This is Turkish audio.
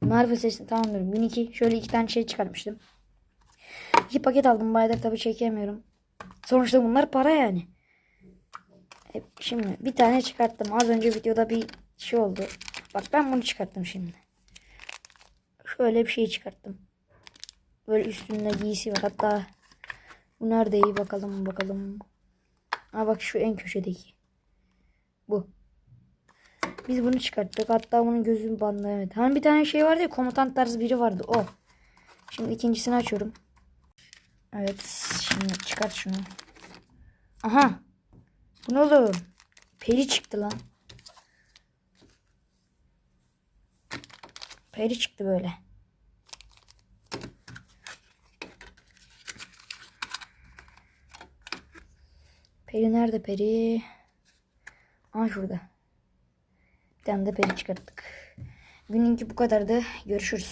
Marfa seçtim tamamdır. 1002 şöyle iki tane şey çıkartmıştım. İki paket aldım. Bayrak tabii çekemiyorum. Sonuçta bunlar para yani. E, Şimdi bir tane çıkarttım. Az önce videoda bir şey oldu. Bak ben bunu çıkarttım şimdi. Şöyle bir şey çıkarttım. Böyle üstünde giysi var. Hatta bu nerede iyi bakalım bakalım. Ha bak şu en köşedeki. Bu. Biz bunu çıkarttık. Hatta bunun gözün bandı evet. Hani bir tane şey vardı ya komutan tarzı biri vardı o. Şimdi ikincisini açıyorum. Evet şimdi çıkart şunu. Aha. Bu ne oğlum? Peri çıktı lan. Peri çıktı böyle. Peri nerede peri? Aa şurada. Tane de peri çıkarttık. Gününki bu kadardı. Görüşürüz.